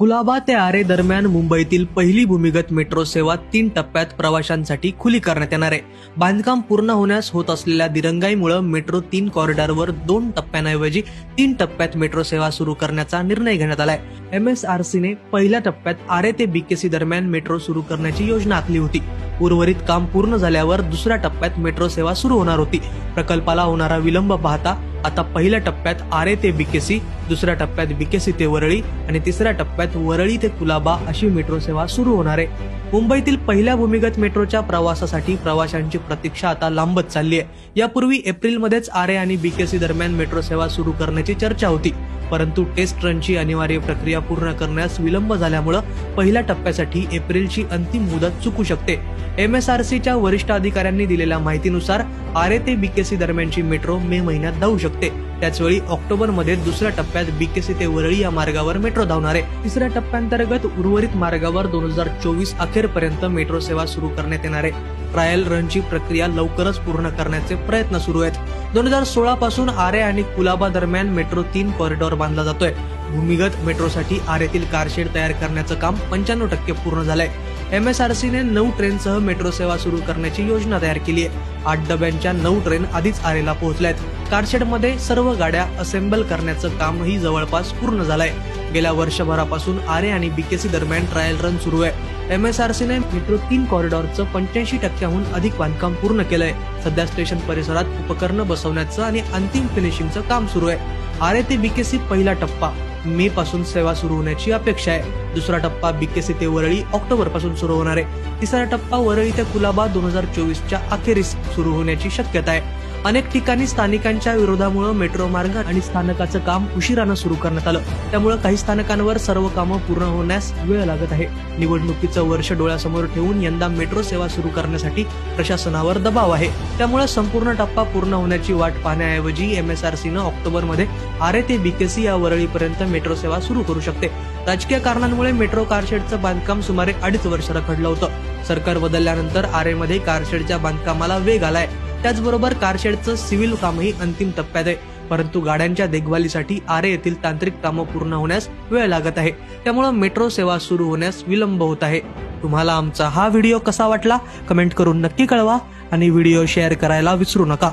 कुलाबा ते आरे दरम्यान मुंबईतील पहिली भूमिगत मेट्रो सेवा तीन टप्प्यात प्रवाशांसाठी खुली करण्यात येणार आहे. बांधकाम पूर्ण होण्यास होत असलेल्या दिरंगाईमुळे मेट्रो तीन कॉरिडॉरवर दोन टप्प्यांऐवजी तीन टप्प्यात मेट्रो सेवा सुरू करण्याचा निर्णय घेण्यात आलाय. एम एस आर सीने पहिल्या टप्प्यात आरे ते बीकेसी दरम्यान मेट्रो सुरू करण्याची योजना आखली होती. उर्वरित काम पूर्ण झाल्यावर दुसऱ्या टप्प्यात मेट्रो सेवा सुरू होणार होती. प्रकल्पाला होणारा विलंब पाहता आता पहिल्या टप्प्यात आरे ते बीकेसी दुसऱ्या टप्प्यात बीकेसी ते वरळी आणि तिसऱ्या टप्प्यात वरळी ते कुलाबा अशी मेट्रो सेवा सुरू होणार आहे. मुंबईतील पहिल्या भूमिगत मेट्रोच्या प्रवासासाठी प्रवाशांची प्रतीक्षा आता लांबत चालली आहे. यापूर्वी एप्रिलमध्येच आरे आणि बीकेसी दरम्यान मेट्रो सेवा सुरू करण्याची चर्चा होती. परंतु टेस्ट रनची अनिवार्य प्रक्रिया पूर्ण करण्यास विलंब झाल्यामुळं पहिल्या टप्प्यासाठी एप्रिलची अंतिम मुदत चुकू शकते. एम एस आर सीच्या वरिष्ठ अधिकाऱ्यांनी दिलेल्या माहितीनुसार आरे ते बीकेसी दरम्यानची मेट्रो मे महिन्यात धावू शकते. त्याचवेळी ऑक्टोबरमध्ये दुसऱ्या टप्प्यात बीकेसी ते वरळी या मार्गावर मेट्रो धावणार आहे. तिसऱ्या टप्प्यांतर्गत उर्वरित मार्गावर दोन हजार चोवीस अखेरपर्यंत मेट्रो सेवा सुरू करण्यात येणार आहे. ट्रायल रनची प्रक्रिया लवकरच पूर्ण करण्याचे प्रयत्न सुरू आहेत. दोन हजार सोळा पासून आरे आणि कुलाबा दरम्यान मेट्रो तीन कॉरिडॉर बांधला जातोय. भूमिगत मेट्रोसाठी आरेतील कारशेड तयार करण्याचं काम पंच्याण्णव टक्के पूर्ण झालंय. एम एस आर सीने नऊ ट्रेनसह मेट्रो सेवा सुरू करण्याची योजना तयार केली आहे. आठ डब्यांच्या नऊ ट्रेन आधीच आरेला पोहोचल्या आहेत कारशेडमध्ये सर्व गाड्या असेंबल करण्याचं कामही जवळपास पूर्ण झालंय. गेल्या वर्षभरापासून आरे आणि बीकेसी दरम्यान ट्रायल रन सुरू आहे. एम एस आर सीने मेट्रो तीन कॉरिडॉरचं पंच्याऐंशी टक्क्याहून अधिक बांधकाम पूर्ण केलंय. सध्या स्टेशन परिसरात उपकरणं बसवण्याचं आणि अंतिम फिनिशिंगचं काम सुरू आहे. आरे ते बीकेसी पहिला टप्पा. मे पासून सेवा सुरू होण्याची अपेक्षा आहे. दुसरा टप्पा बीकेसी ते वरळी ऑक्टोबरपासून सुरू होणार आहे. तिसरा टप्पा वरळी ते कुलाबा दोन हजार चोवीसच्या अखेरीस सुरू होण्याची शक्यता आहे. अनेक ठिकाणी स्थानिकांच्या विरोधामुळे मेट्रो मार्ग आणि स्थानकाचं काम उशिरानं सुरू करण्यात आलं. त्यामुळे काही स्थानकांवर सर्व कामं पूर्ण होण्यास वेळ लागत आहे. निवडणुकीचं वर्ष डोळ्यासमोर ठेवून यंदा मेट्रो सेवा सुरू करण्यासाठी प्रशासनावर दबाव आहे. त्यामुळे संपूर्ण टप्पा पूर्ण होण्याची वाट पाहण्याऐवजी एमएसआरसीनं ऑक्टोबरमध्ये आरे ते बीकेसी या वरळीपर्यंत मेट्रो सेवा सुरू करू शकते. राजकीय कारणांमुळे मेट्रो कारशेडचं बांधकाम सुमारे अडीच वर्ष रखडलं होतं. सरकार बदलल्यानंतर आरेमध्ये कारशेडच्या बांधकामाला वेग आलाय. त्याचबरोबर कारशेडचं सिव्हिल कामही अंतिम टप्प्यात आहे. परंतु गाड्यांच्या देखभालीसाठी आरे येथील तांत्रिक कामं पूर्ण होण्यास वेळ लागत आहे. त्यामुळे मेट्रो सेवा सुरू होण्यास विलंब होत आहे. तुम्हाला आमचा हा व्हिडिओ कसा वाटला? कमेंट करून नक्की कळवा आणि व्हिडिओ शेअर करायला विसरू नका.